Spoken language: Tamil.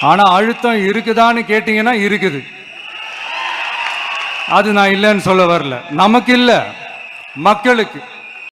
ஆனால் அழுத்தம் இருக்குதான்னு கேட்டிங்கன்னா இருக்குது. அது நான் இல்லைன்னு சொல்ல வரல. நமக்கு இல்லை. மக்களுக்கு.